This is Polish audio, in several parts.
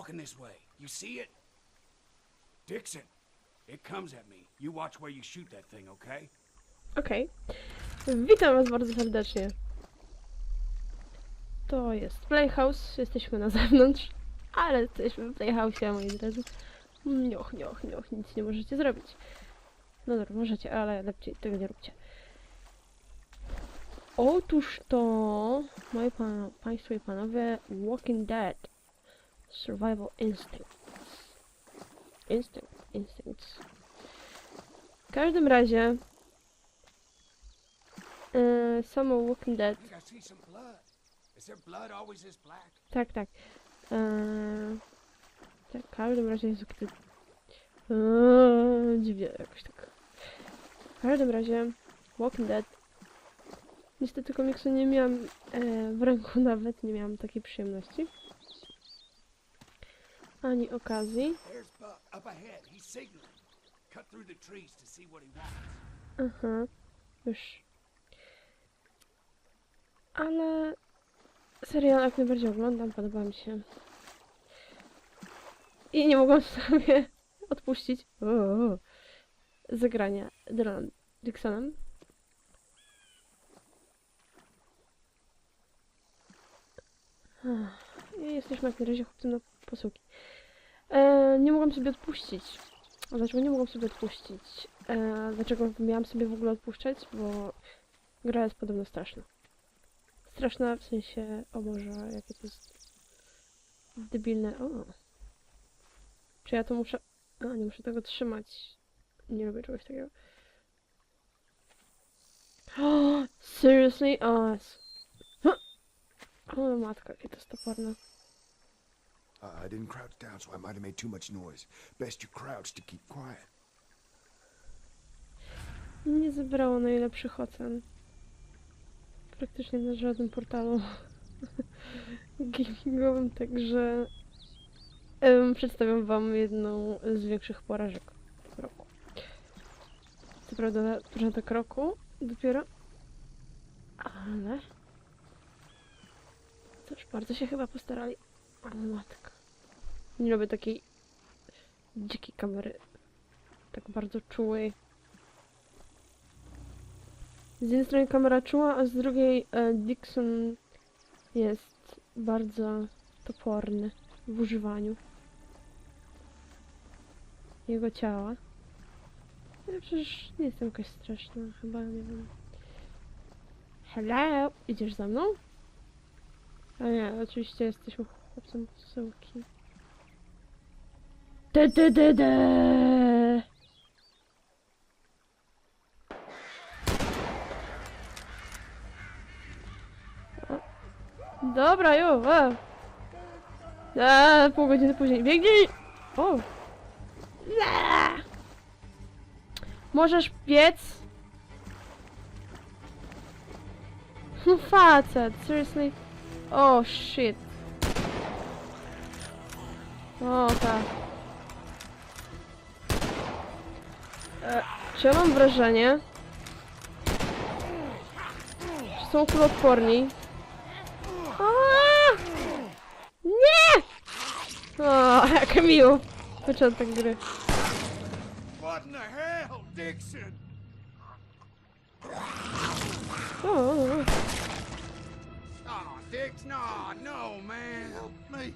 walking this way. You see it? Dixon, it comes at me. You watch where you shoot that thing, okay? Okej. Witam was bardzo serdecznie. To jest Playhouse, jesteśmy na zewnątrz, ale jesteśmy w Playhouse'ie, moi drodzy. Nioch, nioch, nioch, nic nie możecie zrobić. No dobra, możecie, ale lepiej tego nie róbcie. Otóż to, moi pa państwo i panowie, Walking Dead. Survival Instincts. Instinct, Instincts. W każdym razie, yy, samo Walking Dead? Tak, tak. Eee, tak, w każdym razie jest kiedy... Eee, dziwnie jakoś tak. W każdym razie Walking Dead. Niestety komiksu nie miałam e, w ręku nawet, nie miałam takiej przyjemności. Ani okazji. There's Buck up ahead. He's signaling. Cut through the trees to see what he wants. Aha, już. Ale serial jak najbardziej oglądam, podoba mi się. I nie mogłam sobie odpuścić o, zagrania Dylan Dixonem. Ach, Jesteśmy jak na razie chłopcem na posługi. E, nie mogłam sobie odpuścić. Dlaczego nie mogłam sobie odpuścić? E, dlaczego miałam sobie w ogóle odpuszczać? Bo gra jest podobno straszna. Straszna w sensie, o Boże, jakie to jest debilne. O. Czy ja to muszę... A, nie muszę tego trzymać. Nie lubię czegoś takiego. O, seriously? O, s- Huh. o matka, jakie to jest toporne. Uh, I didn't crouch down, so I might have made too much noise. Best you crouch to keep quiet. Nie zebrało najlepszych ocen. Praktycznie na żadnym portalu gamingowym, także em, przedstawiam wam jedną z większych porażek roku. Co prawda początek roku dopiero, ale cóż, bardzo się chyba postarali. O matka. Nie lubię takiej dzikiej kamery. Tak bardzo czułej. Z jednej strony kamera czuła, a z drugiej e, Dixon jest bardzo toporny w używaniu jego ciała. Ja przecież nie jestem jakaś straszna, chyba nie wiem. Hello! Idziesz za mną? A nie, oczywiście jesteśmy chłopcem posyłki. De, de, de, de. Dobra, już, e. Eee, pół godziny później. Biegnij! O! Nie! Możesz biec? No facet, seriously? Oh shit. O, tak. E, czy ja mam wrażenie, że są kuloodporni? Aaa! Nie! O, jak miło. Początek gry. What in the hell, Dixon? O. Oh, Dix, no, no, man. Help me.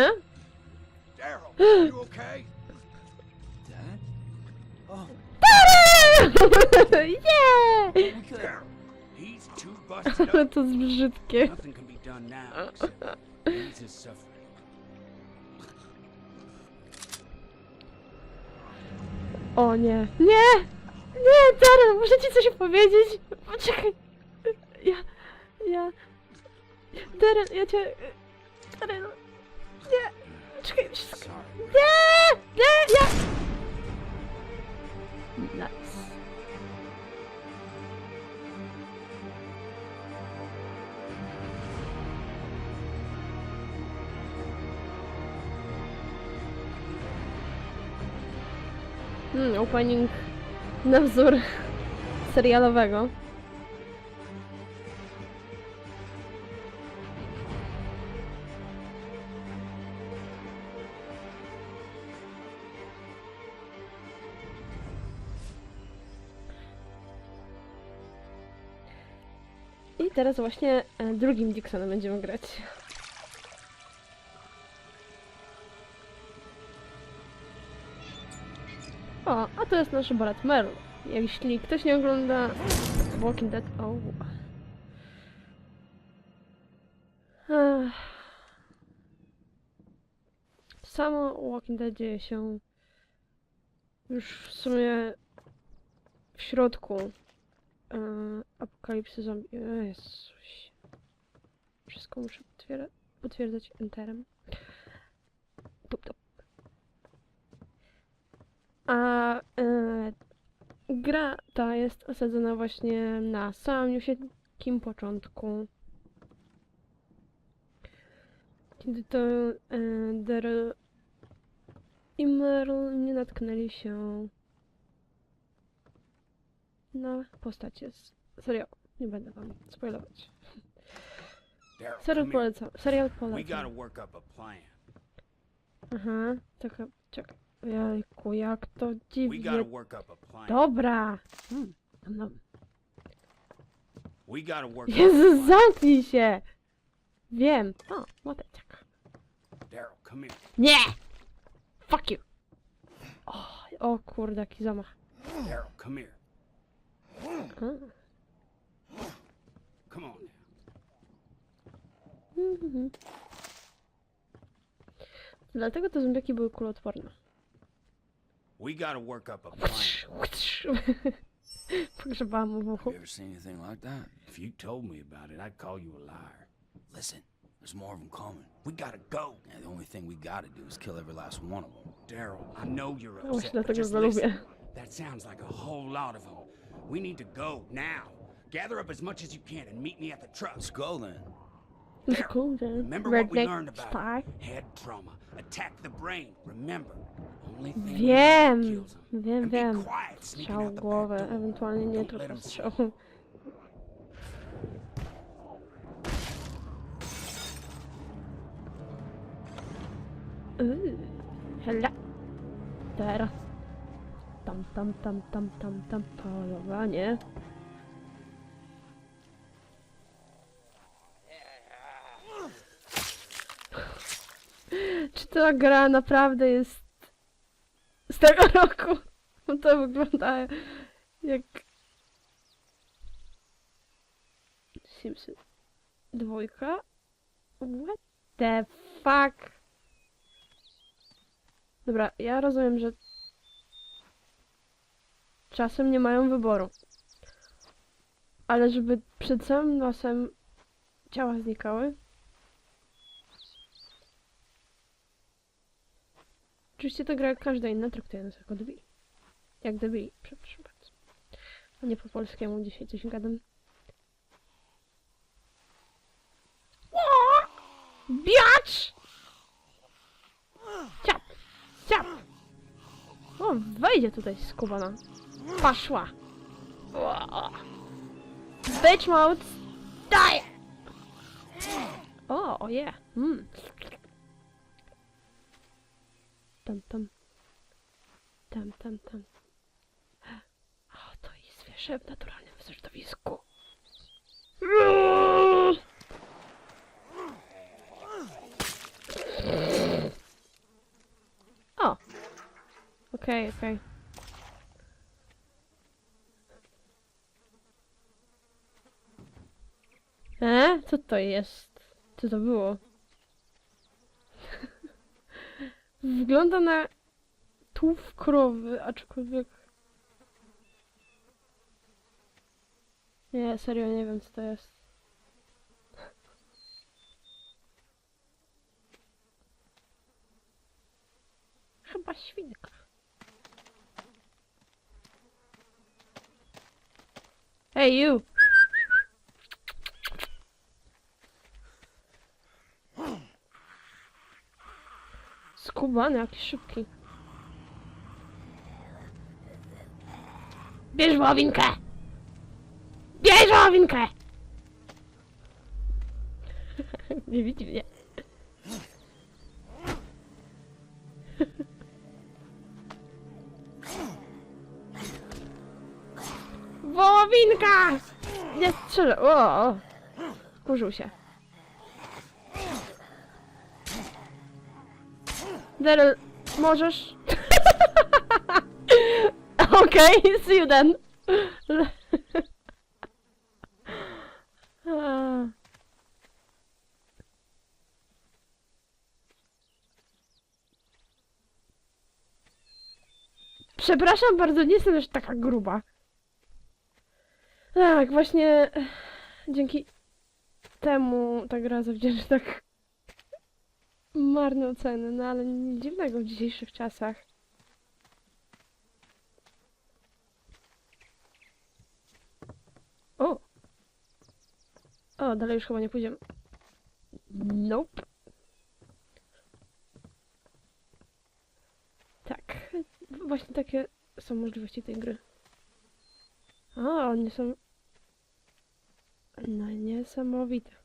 E? Daryl, you okay? Dad? Oh, Nie! Daryl, he's too busted up. To jest brzydkie. Nothing can be done now except ease his suffering. O nie. Nie! Nie, Darren, muszę ci coś powiedzieć. Poczekaj. Ja... Ja... Darren, ja cię... Darren... Nie! Czekaj, wszystko... Nie! Nie! Ja... Nice. Hmm, opening na wzór serialowego. I teraz właśnie e, drugim Dixonem będziemy grać. O, a to jest nasz brat Merl. Jeśli ktoś nie ogląda Walking Dead... O. Samo Walking Dead dzieje się już w sumie w środku e, apokalipsy zombie. Jezuś. Wszystko muszę potwiera- potwierdzać enterem. Tup. A e, gra ta jest osadzona właśnie na samym świetnym początku. Kiedy to e, Daryl i Merle nie natknęli się na postacie z serialu. Nie będę wam spoilować. Serial polecam. Serial polecam. Aha, czekaj, czekaj. Jajku, jak to dziwnie. Dobra. Hmm, up Jezus, zamknij się! Wiem. O, młoteczek. Daryl, come here. Nie! Fuck you! O, o kurde, jaki zamach. Daryl, come here. Come on. Mhm. Dlatego te zombiaki były kuloodporne. We gotta work up a plan. Pogrzebałam mu w uchu. You ever seen anything like that? If you told me about it, I'd call you a liar. Listen, there's more of them coming. We gotta go. And the only thing we gotta do is kill every last one of them. Daryl, I know you're Ja właśnie upset, but dlatego just go listen. lubię. That sounds like a whole lot of them. We need to go now. Gather up as much as you can and meet me at the truck. Let's go then. Kurde, Remember what we learned about spy. head trauma. Attack the brain. Remember, only thing Wiem, that kills 'em. wiem, be wiem. quiet, sneaking Strzał out w the głowę, back door. ewentualnie nie Don't tylko let 'em strzał. Yy, Hela. Teraz. Tam, tam, tam, tam, tam, tam, polowanie. Czy ta gra naprawdę jest z tego roku? To wygląda jak Simsy dwójka. What the fuck? Dobra, ja rozumiem, że czasem nie mają wyboru. Ale żeby przed samym nosem ciała znikały. Oczywiście to gra jak każda inna traktuje nas jako debili. Jak debili, przepraszam bardzo. A nie po polskiemu dzisiaj coś gadam. Biacz! Ciap! Ciap! O, wejdzie tutaj skubana. Paszła! O! Bitch mode! Daję! O, o je! Mm. Tam, tam. Tam, tam, tam. O, to jest zwierzę w naturalnym środowisku. O! Okej, okej. E? Co to jest? Co to było? Wygląda na tułów krowy, aczkolwiek... Nie, serio nie wiem co to jest. Chyba świnka. Hey you! Skubany, jakiś szybki. Bierz łowinkę! Bierz łowinkę! Nie widzi mnie. Wołowinka! Nie strzelę. O! wkurzył się. Daryl, możesz? Okej, see you then. Przepraszam bardzo, nie jestem już taka gruba. Tak, właśnie dzięki temu ta gra zawdzięcza tak marne oceny, no ale nic dziwnego w dzisiejszych czasach. O! O, dalej już chyba nie pójdziemy. Nope. Tak, właśnie takie są możliwości tej gry. O, one są... No niesamowite.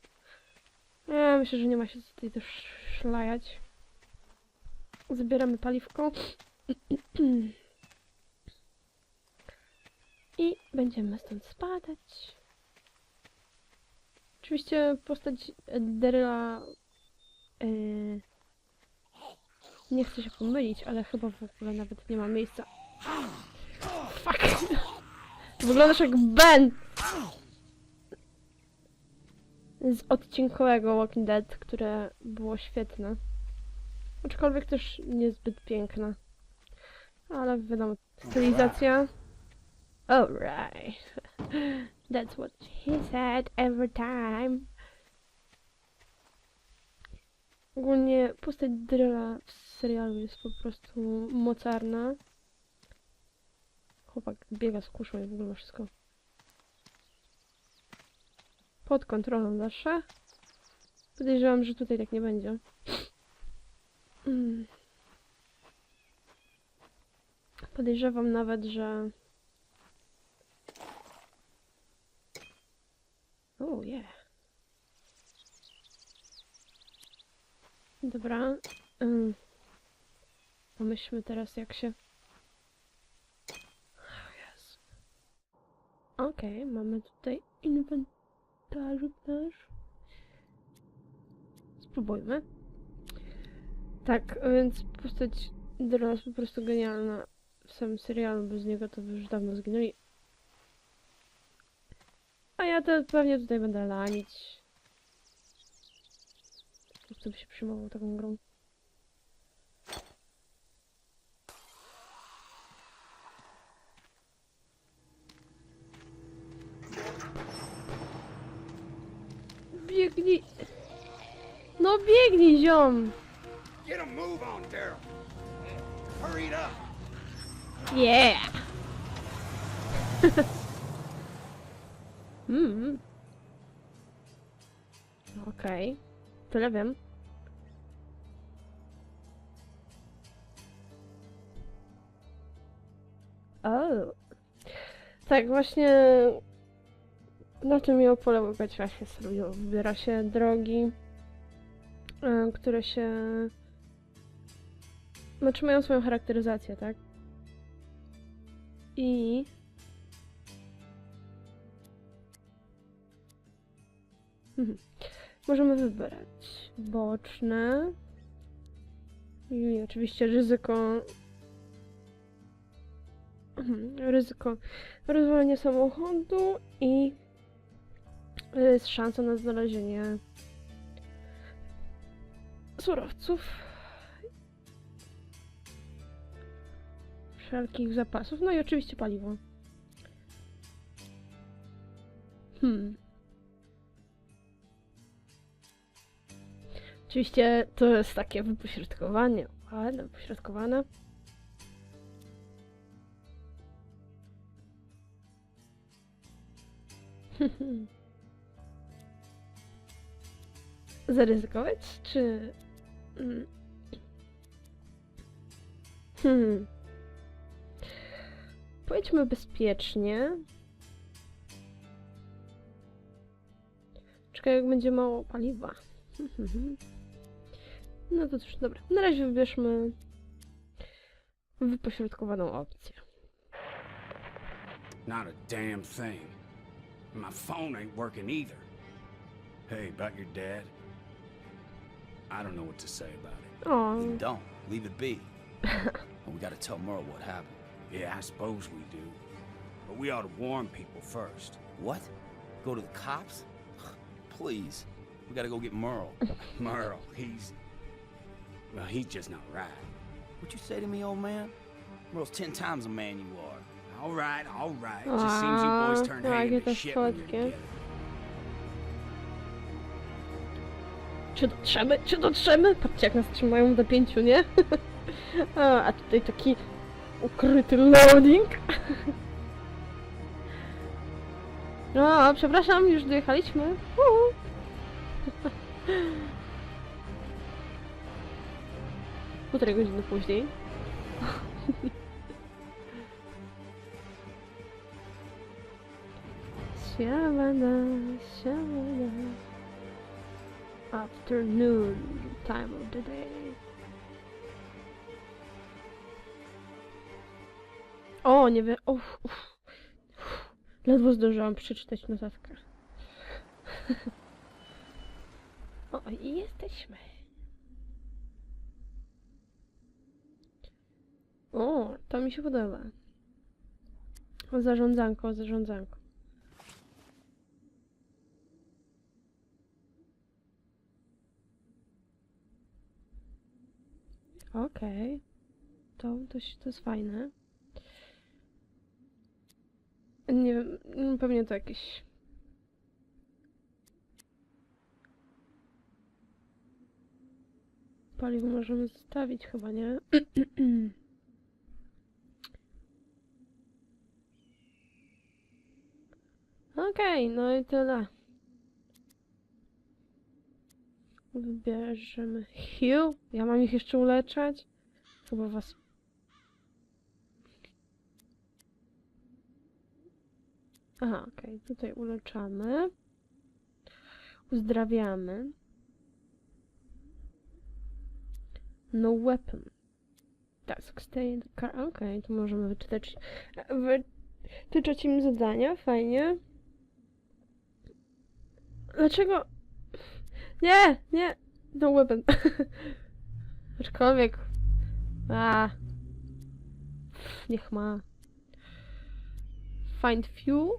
Ja myślę, że nie ma się tutaj też szlajać. Zabieramy paliwko. I będziemy stąd spadać. Oczywiście postać Deryla... Yy, nie chcę się pomylić, ale chyba w ogóle nawet nie ma miejsca. Fuck! Wyglądasz jak Ben! Z odcinkowego Walking Dead, które było świetne. Aczkolwiek też niezbyt piękne. Ale wiadomo, stylizacja. Alright. That's what he said every time. Ogólnie postać Dryla w serialu jest po prostu mocarna. Chłopak biega z kuszą i w ogóle wszystko pod kontrolą zawsze. Podejrzewam, że tutaj tak nie będzie. Mm. Podejrzewam nawet, że... O, yeah. Dobra. Ym. Pomyślmy teraz, jak się... Okej, mamy tutaj inwentarzyk nasz. Spróbujmy. Tak, więc postać dla nas po prostu genialna w samym serialu. Bez niego to by już dawno zginęli. A ja to pewnie tutaj będę lanić. Kto by się przyjmował taką grą? Biegnij! No biegnij, ziom! Get a move on, Daryl. Hurry up. Yeah! mm. Okej. Tyle wiem. O. Tak, właśnie na tym miał polegać właśnie serio. Wybiera się drogi, e, które się... Znaczy mają swoją charakteryzację, tak? I... Mhm. Możemy wybrać boczne. I oczywiście ryzyko. Mhm, Ryzyko rozwalenia samochodu i jest szansa na znalezienie surowców. Wszelkich zapasów. No i oczywiście paliwo. Hmm. Oczywiście to jest takie wypośrodkowanie. Ładne, wypośrodkowane. Zaryzykować, czy... Mm. Hmm. Pojedźmy bezpiecznie. Czekaj, jak będzie mało paliwa. No to cóż, dobra. Na razie wybierzmy wypośrodkowaną opcję. Not a damn thing. My phone ain't working either. Hey, about your dad? I don't know what to say about it. O, You don't. Leave it be. we gotta tell Merle what happened. Yeah, I suppose we do. But we ought to warn people first. What? Go to the cops? Please. We gotta go get Merle. Merle, he's. Well, he's just not right. what you say to me, old man? Merle's ten times the man you are. All right, all right. Just seems you boys turn no, I get into the shit when you're together. Czy dotrzemy? Czy dotrzemy? Patrzcie, jak nas trzymają do pięciu, nie? a, a tutaj taki ukryty loading. no, przepraszam, już dojechaliśmy. Uhu. Półtorej godziny później. Siamana, siamana. Afternoon time of the day. O, nie wiem. Uff. Uff. Ledwo zdążyłam przeczytać notatkę. o, i jesteśmy. O, to mi się podoba. Zarządzanko, zarządzanko. Okej. To, to, się- to jest fajne. Nie wiem, mm, pewnie to jakieś... Paliwo możemy zostawić chyba, nie? Okej, no i tyle. Wybierzemy Hugh. Ja mam ich jeszcze uleczać? Chyba was... Aha, okej. Tutaj uleczamy. Uzdrawiamy. No weapon. Task stay in the car. Okej, to możemy wyczytać... Wytyczać im zadania. Fajnie. Dlaczego... Nie, nie. No weapon. Aczkolwiek. A. Niech ma. Find fuel.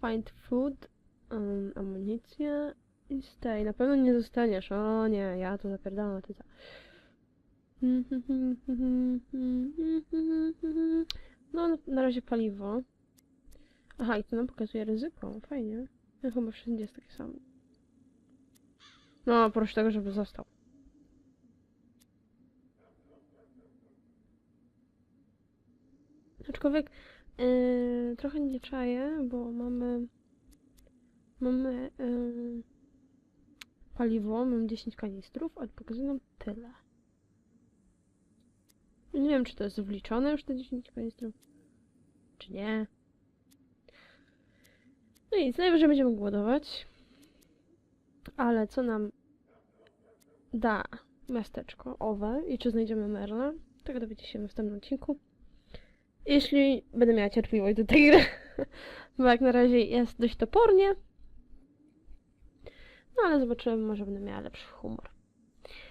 Find food. Um, amunicję. I stay. Na pewno nie zostaniesz. O nie, ja tu zapierdalam, ty co? No, na razie paliwo. Aha, i to nam pokazuje ryzyko. Fajnie. No, chyba wszędzie jest takie samo. No, proszę tego, żeby został. Aczkolwiek yy, trochę nie czaję, bo mamy mamy yy, paliwo, mamy 10 kanistrów, ale pokazuje nam tyle. Nie wiem, czy to jest wliczone już te 10 kanistrów, czy nie. No i najwyżej będziemy głodować. Ale co nam da miasteczko owe i czy znajdziemy Merla, tego dowiecie się w następnym odcinku. Jeśli będę miała cierpliwość do tej gry, bo jak na razie jest dość topornie. No ale zobaczymy, może będę miała lepszy humor.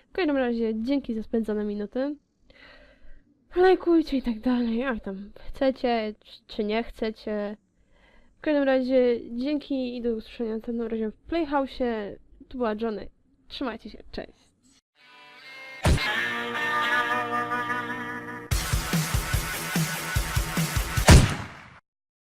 W każdym razie dzięki za spędzone minuty. Lajkujcie i tak dalej, jak tam chcecie, czy nie chcecie. W każdym razie dzięki i do usłyszenia następnym razem w Playhouse. Tu była Johnny. Trzymajcie się, cześć.